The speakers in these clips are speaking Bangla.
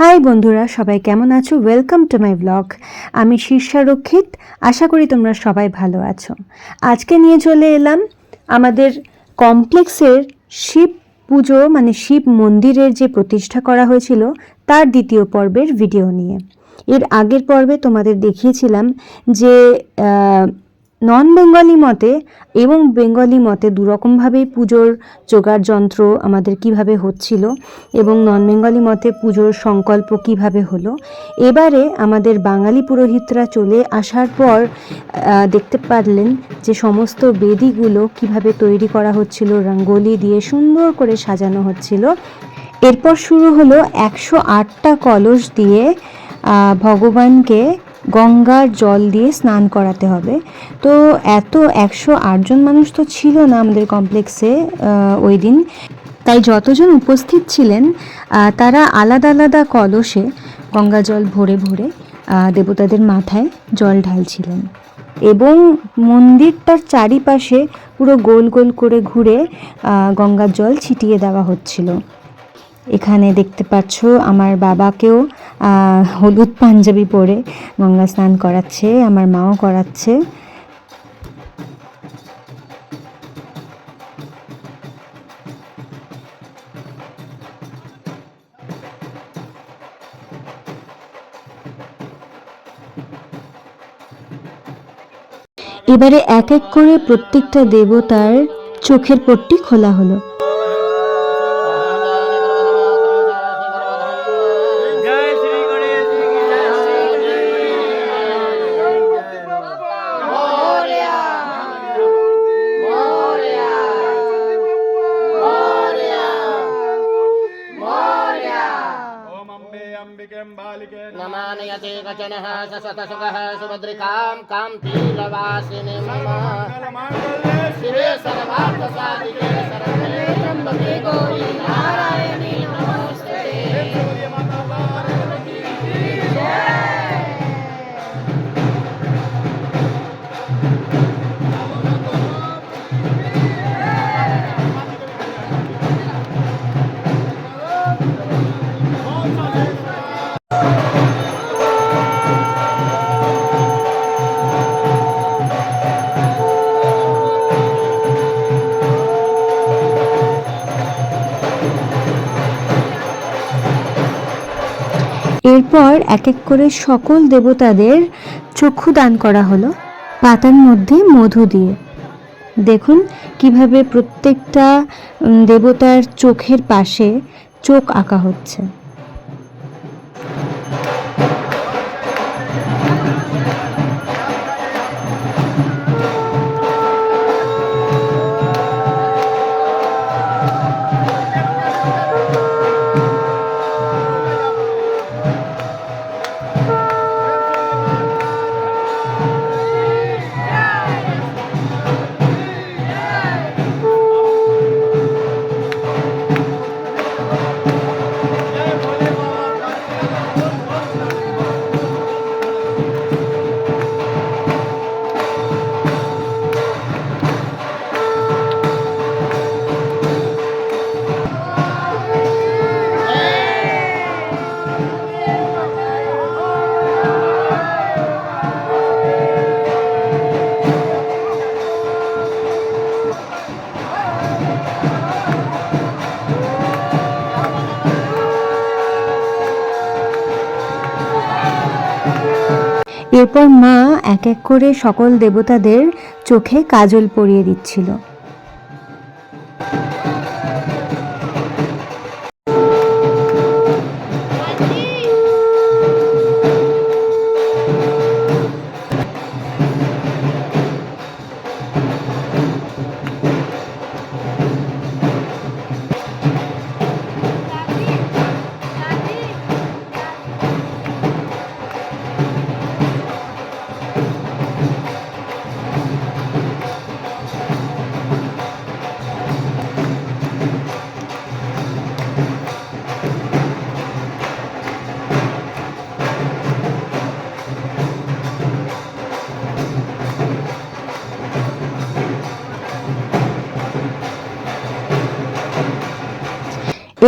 হাই বন্ধুরা, সবাই কেমন আছো? ওয়েলকাম টু মাই ব্লগ আমি শীর্ষারক্ষিত আশা করি তোমরা সবাই ভালো আছো। আজকে নিয়ে চলে এলাম আমাদের কমপ্লেক্সের শিব পুজো মানে শিব মন্দিরের যে প্রতিষ্ঠা করা হয়েছিল, তার দ্বিতীয় পর্বের ভিডিও নিয়ে। এর আগের পর্বে তোমাদের দেখিয়েছিলাম যে নন বেঙ্গলি মতে এবং বেঙ্গলি মতে দুরকমভাবেই পুজোর জোগাড় যন্ত্র আমাদের কীভাবে হচ্ছিল এবং নন বেঙ্গলি মতে পুজোর সংকল্প কীভাবে হলো। এবারে আমাদের বাঙালি পুরোহিতরা চলে আসার পর দেখতে পারলেন যে সমস্ত বেদিগুলো কীভাবে তৈরি করা হচ্ছিল, রঙ্গোলি দিয়ে সুন্দর করে সাজানো হচ্ছিল। এরপর শুরু হলো একশো আটটা কলস দিয়ে ভগবানকে গঙ্গার জল দিয়ে স্নান করাতে হবে। তো এত একশো আটজন মানুষ তো ছিল না আমাদের কমপ্লেক্সে ওই দিন। তাই যতজন উপস্থিত ছিলেন তারা আলাদা আলাদা কলসে গঙ্গা জল ভরে ভরে দেবতাদের মাথায় জল ঢালছিলেন। এবং মন্দিরটার চারিপাশে পুরো গোল গোল করে ঘুরে গঙ্গার জল ছিটিয়ে দেওয়া হচ্ছিল। এখানে দেখতে পাচ্ছ আমার বাবাকেও হলুদ পাঞ্জাবি পরে গঙ্গা স্নান করাচ্ছে, আমার মাও করাচ্ছে। এবারে এক এক করে প্রত্যেকটা দেবতার চোখের পট্টি খোলা হলো। यते वचनः ससतसुखः सुभद्रिकां कान्तिलवासिनीं शिवे सर्वार्थसाधिके शरणे त्र्यम्बके गौरी এরপর এক এক করে সকল দেবতাদের চক্ষু দান করা হলো পাতার মধ্যে মধু দিয়ে। দেখুন কীভাবে প্রত্যেকটা দেবতার চোখের পাশে চোখ আঁকা হচ্ছে। এরপর মা এক এক করে সকল দেবতাদের চোখে কাজল পরিয়ে দিচ্ছিল।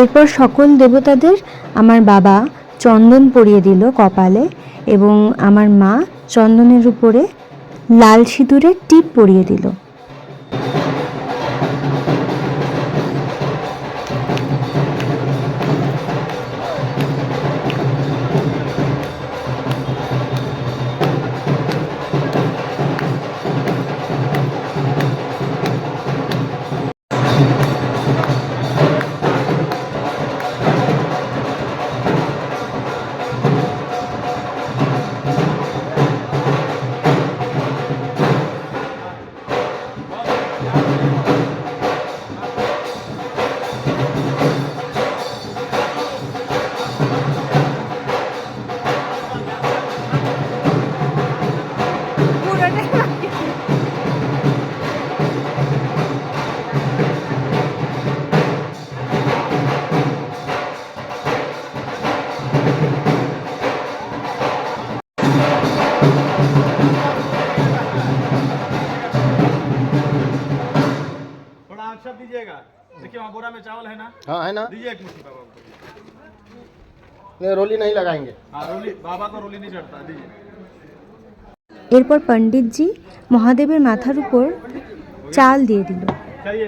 এরপর সকল দেবতাদের আমার বাবা চন্দন পরিয়ে দিল কপালে এবং আমার মা চন্দনের উপরে লাল সিঁদুরের টিপ পরিয়ে দিল। थोड़ा आग सब दीजिएगा देखिए वहाँ बोरा में चावल है ना हाँ है ना दीजिए एक मुट्ठी बाबा को नहीं रोली नहीं लगाएंगे हाँ रोली बाबा को रोली नहीं चढ़ता दीजिए এরপর পণ্ডিতজি মহাদেবের মাথার উপর চাল দিয়ে দিল चलिए